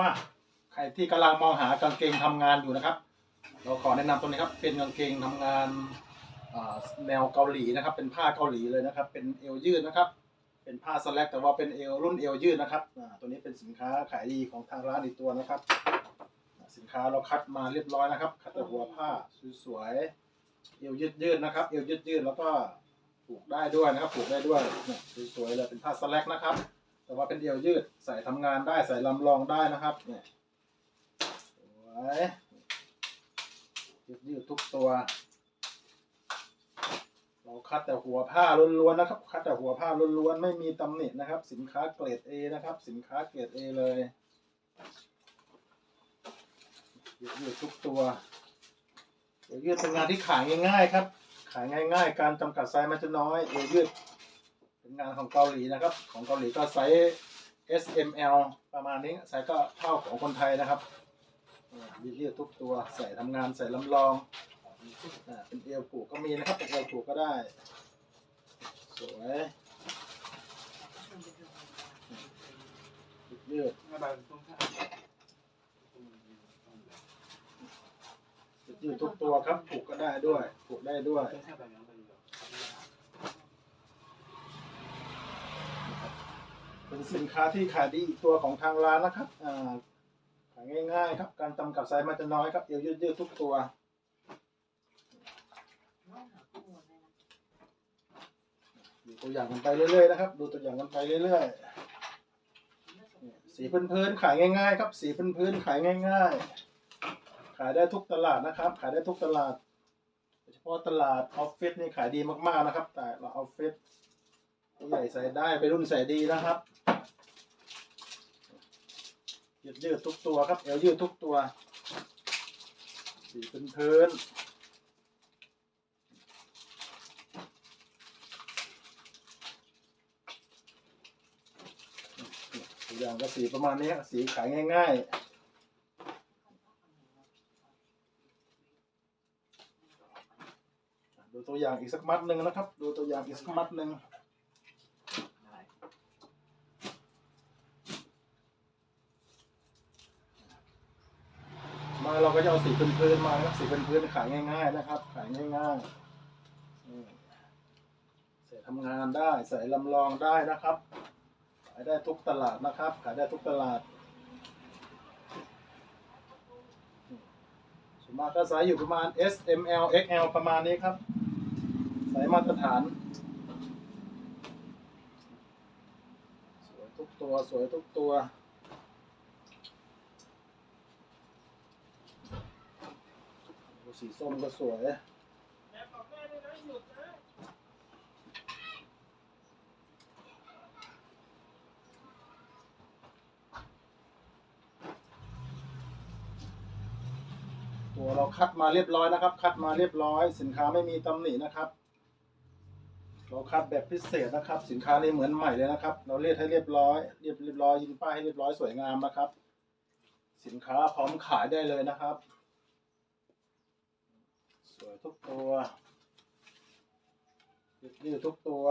มาใครที่กำลังมองหากางเกงทำงานอยู่นะครับ เราขอแนะนำตัวนี้ครับ เป็นกางเกงทำงานอ่าแนวเกาหลีนะครับ เป็นผ้าเกาหลีเลยนะครับ เป็นเอวยืดนะครับ เป็นผ้าสแลกแต่ว่าเป็นเอวรุ่นเอวยืดนะครับอ่าตัวนี้เป็นสินค้าขายดีของทางร้านอีกตัวนะครับอ่าสินค้าเราคัดมาเรียบร้อยนะครับ คัดแต่หัวผ้าสวยๆ เอวยืดยืดๆนะครับ เอวยืดยืดๆแล้วก็ผูกได้ด้วยนะครับ ผูกได้ด้วยเนี่ยสวยๆเลย เป็นผ้าสแลกนะครับ แต่ว่าเป็นเอวยืดใส่ทำงานได้ใส่ลำลองได้นะครับเนี่ยสวยยืดยืดทุกตัว เราคัดแต่หัวผ้าล้วนๆนะครับ คัดแต่หัวผ้าล้วนๆไม่มีตำหนินะครับ สินค้าเกรด A นะครับ สินค้าเกรด A เลยยืดยืดทุกตัวยืดเป็นงานที่ขายง่ายๆครับ ขายง่าย ๆ การจำกัดไซส์มันจะน้อยเอวยืด เป็นงานของเกาหลีนะครับ ของเกาหลีก็ไซส์ S M L ประมาณนี้ไซส์ก็เท่าของคนไทยนะครับเนี่ยยืดยืดๆทุกตัวใส่ทำงานใส่ลำลองอ่าเป็นเอวผูกก็มีนะครับเป็นเอวผูกก็ได้ สวยยืดยืดทุกตัวครับผูกก็ได้ด้วยผูกได้ด้วย เป็นสินค้าที่ขายดีอีกตัวของทางร้านนะครับอ่าขายง่ายๆครับ การจำกัดไซส์มันจะน้อยครับเอวยืดๆทุกตัว ดูตัวอย่างกันไปเรื่อยๆนะครับ ดูตัวอย่างกันไปเรื่อยๆ สีพื้นๆขายง่าย ๆ ครับ สีพื้นๆขายง่าย ๆ ขายได้ทุกตลาดนะครับ ขายได้ทุกตลาดโดยเฉพาะตลาดออฟฟิศนี่ขายดีมากๆนะครับ แต่ละออฟฟิศ ผู้ใหญ่ใส่ได้ไปรุ่นใส่ดีนะครับยืดยืดทุกตัวครับเอวยืดทุกตัวสีพื้นตัวอย่างก็สีประมาณนี้สีขายง่ายๆดูตัวอย่างอีกสักมัดหนึ่งนะครับ ดูตัวอย่างอีกสักมัดหนึ่ง เราก็จะเอาสีพื้นๆมานะครับสีพื้นๆขายง่าย ๆ นะครับ ขายง่ายๆใส่ทำงานได้ใส่ลำลองได้นะครับ ขายได้ทุกตลาดนะครับ ขายได้ทุกตลาดส่วนมากก็ไซส์อยู่ประมาณ S M L X L ประมาณนี้ครับไซส์มาตรฐาน สวยทุกตัวสวยทุกตัวโอ้ สีส้มก็สวยตัวเราคัดมาเรียบร้อยนะครับ คัดมาเรียบร้อย สินค้าไม่มีตำหนินะครับ เราคัดแบบพิเศษนะครับ สินค้านี้เหมือนใหม่เลยนะครับ เราเรียกให้เรียบร้อย เรียบเรียบร้อยยิงป้ายให้เรียบร้อยสวยงามนะครับ สินค้าพร้อมขายได้เลยนะครับ วยทุกตัวยืดๆทุกตัว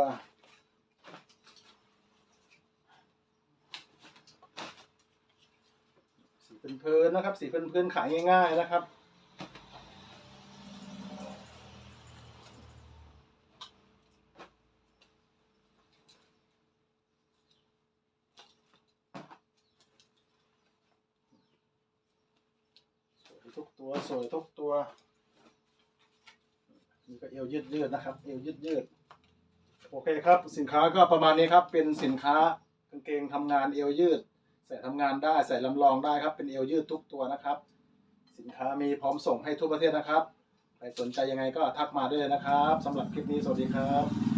สีเพลินๆนะครับ สีเพลินๆขายง่าย ๆ นะครับสวยทุกตัว สวยทุกตัว นี่ก็เอวยืดยืดนะครับ เอวยืดยืดโอเคครับ สินค้าก็ประมาณนี้ครับ เป็นสินค้ากางเกงทำงานเอวยืด ใส่ทำงานได้ใส่ลำลองได้ครับ เป็นเอวยืดทุกตัวนะครับ สินค้ามีพร้อมส่งให้ทั่วประเทศนะครับ ใครสนใจยังไงก็ทักมาได้เลยนะครับสำหรับคลิปนี้สวัสดีครับ